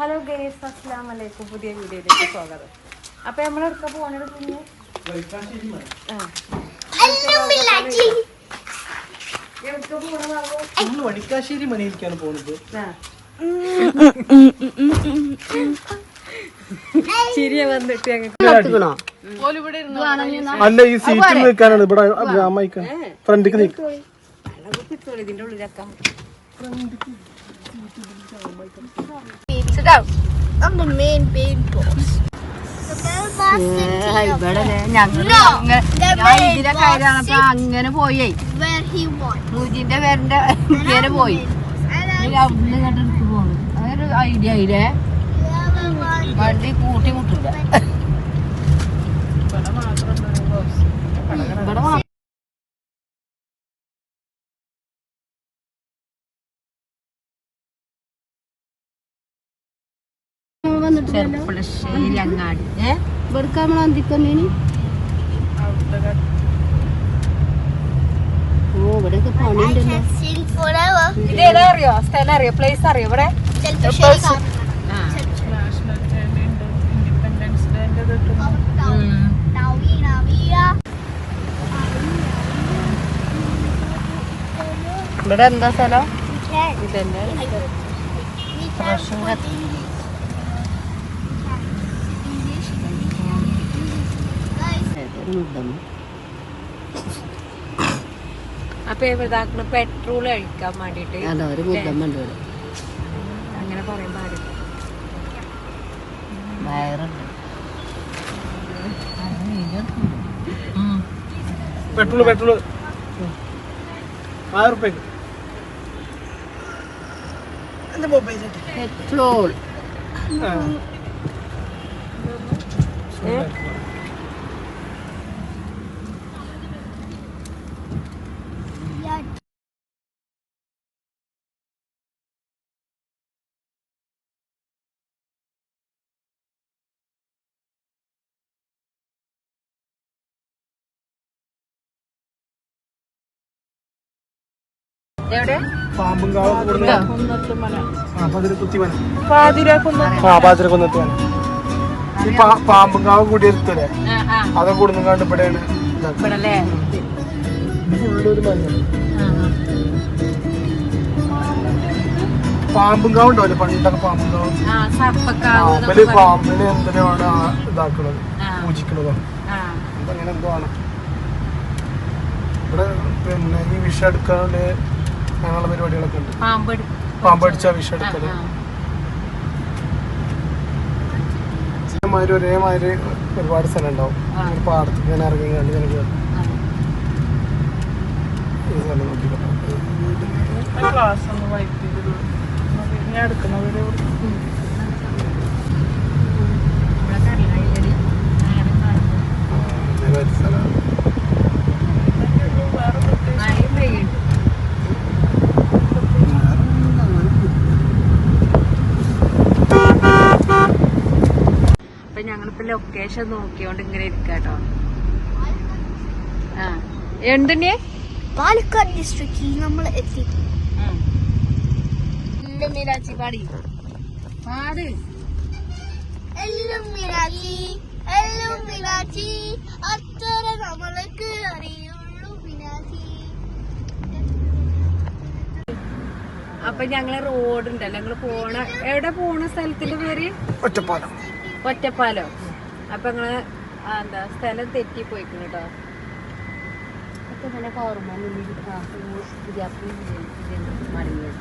Hello guys അസ്സാം വലൈക്കും പുതിയ വീഡിയോയിലേക്ക് സ്വാഗതം. അപ്പൊ നമ്മളെടുക്ക പോണത് വടിക്കാശ്ശേരി മനയിലേക്കാണ് പോണത്. ചിരിയ വന്നിട്ട് അല്ല ഈ സീറ്റിൽ നിൽക്കാനാണ് ഇവിടെ അമ്മയ്ക്കാൻ ഫ്രണ്ടിക്ക് നിൽക്കും ഇതിന്റെ ഉള്ളിലൊക്കെ. Sit down. I'm the main main boss. ഇവിടെ ഇതിലെ കാര്യമാണപ്പോ അങ്ങനെ പോയേ. മുജിന്റെ പേരിന്റെ പേര് പോയി അവിടുന്ന് എടുത്ത് പോണു അതൊരു ഐഡിയ ആയില്ലേ വണ്ടി കൂട്ടി മുട്ടില്ല ചെർപ്പുളശ്ശേരി അങ്ങാടി ഏ? ഇവിടുക്ക് നമ്മൾ അന്തിക്കൊന്നേനി ഓ ഇവിടെയൊക്കെ I പണിയുണ്ടല്ലോ can sing forever. ഇത് ഏതാ അറിയോ സ്ഥലം അറിയോ പ്ലേസ് അറിയോ ഇവിടെ ഇവിടെ എന്താ സ്ഥലം? ഇതന്നെ അപ്പൊ ഇതാക്കണ പെട്രോൾ കഴിക്കാൻ വേണ്ടിട്ട് അങ്ങനെ പറയാൻ പാടില്ല പെട്രോൾ പെട്രോൾ പെട്രോൾ. ആയിരം റുപ്യക്ക് എന്റെ മൊബൈൽ പെട്രോൾ. ആ പാതിര മന ഈ പാമ്പുംകാവ് കൂടിയിരുത്തല്ലേ അതൊക്കെ കൊടുന്നും കണ്ട് ഇവിടെയാണ്. ഇവിടെ ഫുള്ളൊരു മഞ്ഞ പാമ്പും കാവ് ഉണ്ടാവില്ലേ പണ്ടൊക്കെ പാമ്പും കാവ് ആ ആ, സർപ്പക്കാവ് അവർ പാമ്പിനെ എന്തിനാണ് ഇതാക്കുന്നത് ഇതാക്കണത്. പൂജിക്കണതോ? അങ്ങനെ എന്തോ ആണ് ഇവിടെ പിന്നെ ഈ വിഷം എടുക്കാണ്ട് അങ്ങനെയുള്ള പരിപാടികളൊക്കെ ഉണ്ട് പാമ്പടിച്ച വിഷം എടുക്കൽ ആ. ഇതേമാതിരി ഒരേമാതിരി ഒരുപാട് സ്ഥലം ഉണ്ടാവും ആ. ഒരു പാടത്ത് ഇങ്ങനെ ഇറങ്ങി കണ്ട്. ആ. ഈ സ്ഥലം നോക്കിക്കോ ഇവിടെ കടലായി നേരം കാണുന്നു. ഇതേമാതിരി സ്ഥലമാണ് മഴയും പെയ്യുണ്ട് അപ്പൊ ലൊക്കേഷൻ നോക്കിയോണ്ട് ഇങ്ങനെ ഇരിക്കാട്ടോ ആ. എന്തിനെ പാലക്കാട് ഡിസ്ട്രിക്റ്റിൽ നമ്മൾ എത്തി. മീനാച്ചി പാടി. പാട്. എല്ലാം മിനാച്ചി എല്ലാം മിനാച്ചി അത്ര നമ്മൾക്ക് അറിയുള്ളൂ മിനാച്ചി അപ്പൊ ഞങ്ങളെ റോഡ് ഉണ്ടല്ലോ ഞങ്ങൾ പോണ എവിടെ പോണ സ്ഥലത്തിന്റെ പേര്? ഒറ്റപ്പാലം. ഒറ്റപ്പാലോ. അപ്പൊ നിങ്ങൾ എന്താ സ്ഥലം തെറ്റി കേട്ടോ മടങ്ങിയത്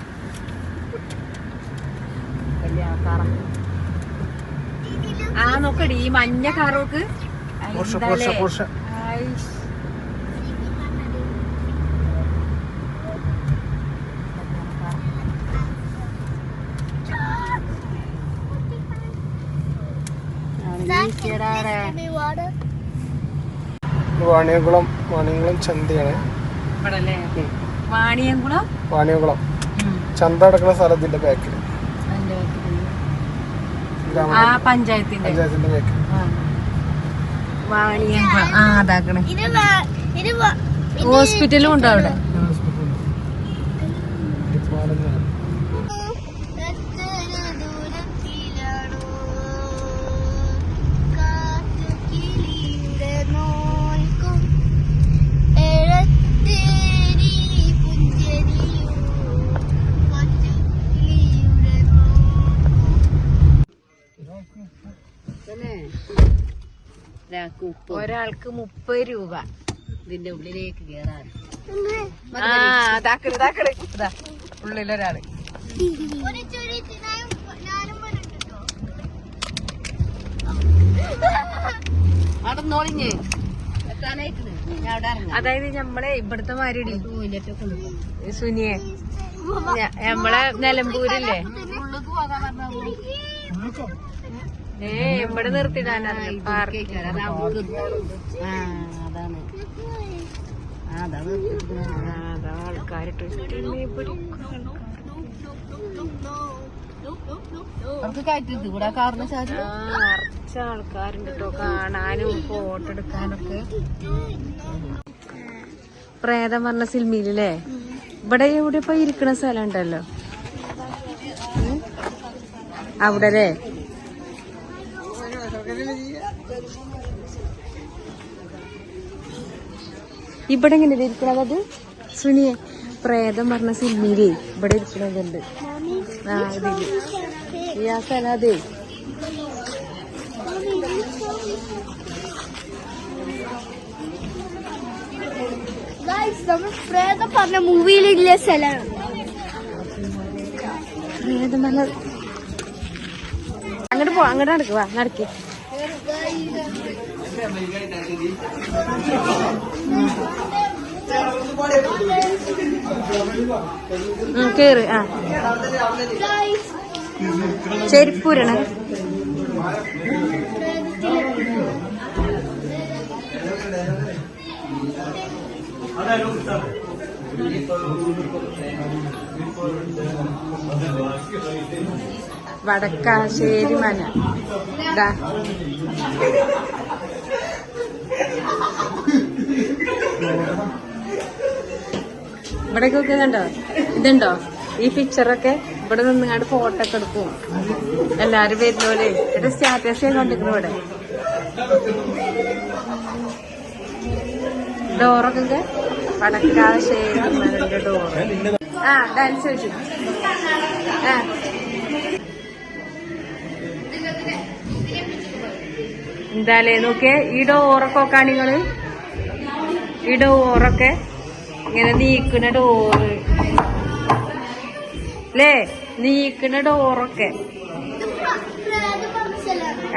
ആ നോക്കടി ഈ മഞ്ഞ കാറോക്ക് Porsche Porsche Porsche. Vaniyamkulam Vaniyamkulam ചന്തയാണ്. Vaniyamkulam? Vaniyamkulam. ചന്ത അടക്കുന്ന സ്ഥലത്തിന്റെ ബാക്കിൽ പഞ്ചായത്തിന്റെ പഞ്ചായത്തിന്റെ ബാക്കിൽ ആ. വാണിയംകുളം. അതാക്കണേ ഹോസ്പിറ്റലും ഉണ്ടോ അവിടെ. ഒരാൾക്ക് മുപ്പത്. രൂപ. ഇതിന്റെ ഉള്ളിലേക്ക് കേറാൻ ആ താക്കട് താക്കട് ഇതാ ഉള്ളിലൊരാൾ ഒരു ചുരുട്ടി ഞാനും പറഞ്ഞിട്ടോ അവിടെ നോളിഞ്ഞ് ഞാൻ അവിടെ ഇറങ്ങാം. അതായത് നമ്മളെ ഇവിടുത്തെ മാരിടി. സുനിയെ. നമ്മളെ നിലമ്പൂരില്ലേ? ഉള്ളിലേക്ക് പോകാൻ പറഞ്ഞാൽ ഏ ഇവിടെ നിർത്തിടാനാണ് അതാണ്. അതാ ഇവിടെ കാറിന് നിറച്ച ആൾക്കാരുണ്ട് കേട്ടോ കാണാനും ഫോട്ടോ എടുക്കാനൊക്കെ. പ്രേതം പറഞ്ഞ സിനിമയിലല്ലേ? ഇവിടെ എവിടെ ഇപ്പൊ ഇരിക്കണ സ്ഥലം ഉണ്ടല്ലോ. അവിടെ അല്ലേ ഇവിടെ എങ്ങനെ ഇരിക്കണത് അത്? സുനിയെ പ്രേതം പറഞ്ഞ സിനിമയിലേ ഇവിടെ ഇരിക്കണതുണ്ട്. ആ ഇതിൽ ഈ ആ സ്ഥലം അതെ. ഗൈസ് നമ്മൾ പ്രേതം പറഞ്ഞ മൂവിയിലുള്ള സ്ഥലമാണ് പ്രേതം പറഞ്ഞ അങ്ങോട്ട് പോ അങ്ങോട്ട് നടക്കുക നടക്കി. കേറ് ആ. ചെരുപ്പൂരണ. വടക്കാശ്ശേരി മന. ഒക്കെ നോക്കുന്നുണ്ടോ ഇതുണ്ടോ? ഈ പിക്ചറൊക്കെ ഇവിടെ നിന്ന് കണ്ട് ഫോട്ടോ ഒക്കെ എടുക്കും. എല്ലാരും വരുന്നോലെ എന്റെ സ്റ്റാറ്റസ് ഞാൻ കണ്ടിരുന്നു ഇവിടെ? ഡോറൊക്കെ വടക്കാശ്ശേരി ഡോറ് ആ ഡാൻസ് വെച്ചു ആ. എന്താലേ നോക്കിയേ ഈ ഡോറൊക്കെ നോക്കാണിങ്ങൾ ഈ ഡോറൊക്കെ ഇങ്ങനെ നീക്കുന്ന ഡോറ് അല്ലേ നീക്കുന്ന ഡോറൊക്കെ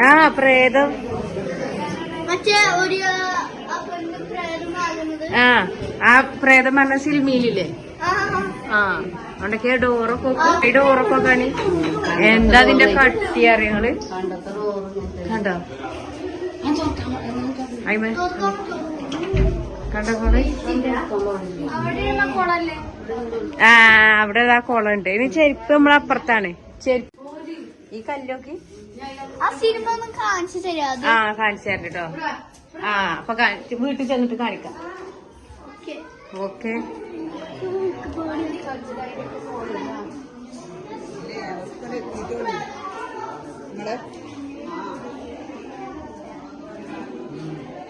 ആ പ്രേതം. ആ ആ പ്രേതം പറഞ്ഞ സിനിമയിലില്ലേ? ആ അവിടൊക്കെ ഡോറൊക്കെ. ഡോറൊക്കെ കാണി എന്താ അതിന്റെ കട്ടി അറിയങ്ങൾ കണ്ടോ? അയ്മ. കോൾ ആ അവിടെ ആ കുളമുണ്ട്. ഇനി ചെരുപ്പ് നമ്മളപ്പുറത്താണ് ചെരുപ്പ്. ഈ കല്ലൊക്കെ? ആ കാണിച്ചു തരാം. കേട്ടോ ആ അപ്പൊ വീട്ടിൽ ചെന്നിട്ട് കാണിക്കാം. ഓക്കെ.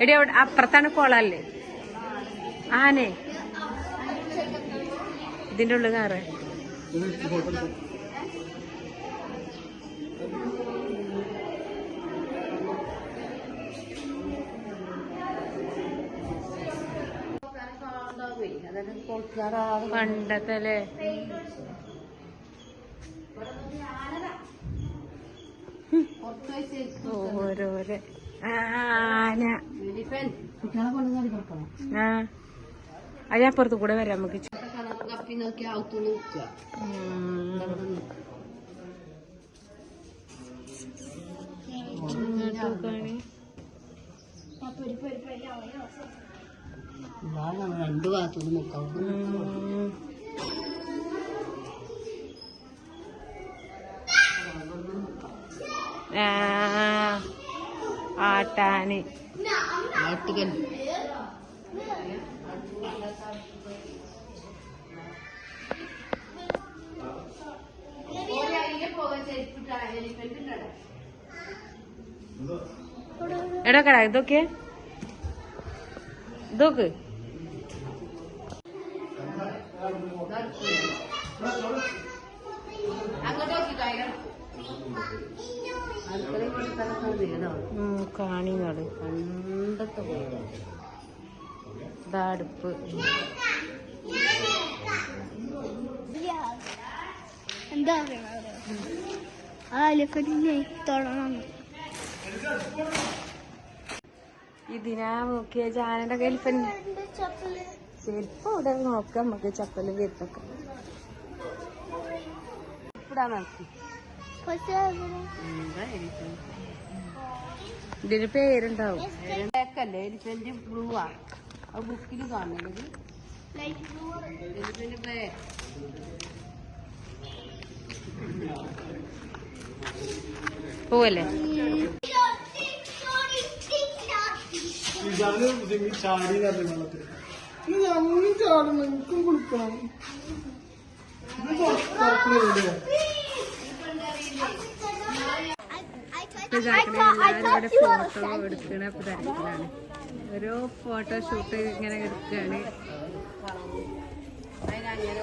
എടി അവിടെ അപ്പുറത്താണ് കുളല്ലേ ആനെ. ഇതിന്റെ ഉള്ളിൽ കാറ് പണ്ടത്തെ അല്ലേ ഓരോരെ ആന. കുട്ടികളെ കൊടുക്കണം. ആ. അതിനപ്പുറത്ത് കൂടെ വരാം നമുക്ക്. രണ്ടു ഭാഗത്തുനിന്ന് നോക്കാം ആട്ടാന് ആട്ടിക്കൽ എടാ കടാ ഇതൊക്കെ? ഇതൊക്കെ? കാണിങ്ങൾ പണ്ടത്തെ പോലെ ഇതാ എന്താ ആ എലിഫന്റിനെ തൊടണം ഇതിനാ നോക്കിയ കയ്യിൽ ഇപ്പൊ ചെരുപ്പ് ഇവിടെ നോക്കാം നമുക്ക് ചപ്പൽ കേട്ടൊക്കെ എലിഫന്റ് ഇതിന് പേരുണ്ടാവും. ബ്ലാക്കല്ലേ എലിഫന്റ് ബ്ലൂ ആ. ആ ബുക്കിൽ കാണുന്നത്. എലിഫന്റ് ബ്ലാക്ക് പോവല്ലേ ഇതാണ് ഇതിന് ചാടി കയറി വെള്ളത്തിൽ ഇത് ഞങ്ങളും ചാടണം എനിക്കും കുളിക്കണം ഇത് പുറത്തില്ലേ ഇപ്പൊ ഇതാക്കണ ഇവിടെ ഫോട്ടോ എടുക്കണ തരത്തിലാണ് ഓരോ ഫോട്ടോ ഷൂട്ട് ഇങ്ങനെ എടുക്കാണ് അതിനങ്ങനെ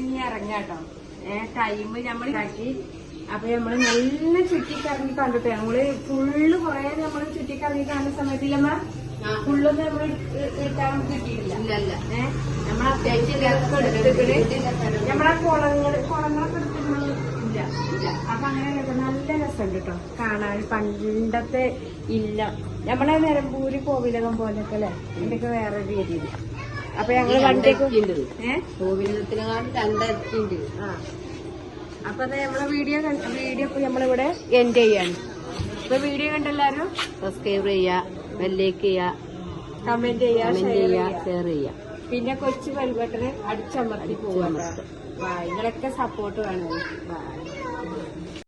ഇനി ഇറങ്ങാട്ടോ. ഏ ടൈം നമ്മൾ ഇതാക്കി. അപ്പൊ നമ്മൾ നല്ല ചുറ്റിക്കറങ്ങി കണ്ടിട്ട്. നമ്മൾ ഫുള്ള് കൊറേ നമ്മൾ ചുറ്റിക്കറങ്ങി കാണുന്ന സമയത്തില്ലമ്മ ഫുള്ളൊന്നും നമ്മൾ എടുക്കാൻ കിട്ടിയില്ല ഏഹ് നമ്മളെ അത്യാവശ്യം എടുത്തിട്ട് നമ്മളെ കുളങ്ങൾ കുളങ്ങളൊക്കെ ഇല്ല. അപ്പൊ അങ്ങനെ നല്ല രസമുണ്ട് കേട്ടോ കാണാൻ പണ്ടത്തെ ഇല്ല. നമ്മളെ നിലമ്പൂര് കോവിലകം പോലൊക്കെ അല്ലെ? എന്തൊക്കെ വേറെ രീതിയിൽ അപ്പൊ ഞങ്ങൾ വണ്ടിയൊക്കെ അപ്പൊ നമ്മളെ വീഡിയോ വീഡിയോ ഇപ്പൊ നമ്മളിവിടെ എൻഡ് ചെയ്യാണ്. ഇപ്പൊ വീഡിയോ കണ്ടെല്ലാരും സബ്സ്ക്രൈബ് ചെയ്യാ ബെല്ലേക്ക് ചെയ്യാ കമന്റ് ചെയ്യാ ഷെയർ ചെയ്യാ പിന്നെ കൊച്ചു ബെൽബട്ടന് അടിച്ചമർത്തി പോവാ. നിങ്ങളൊക്കെ സപ്പോർട്ട് വേണം.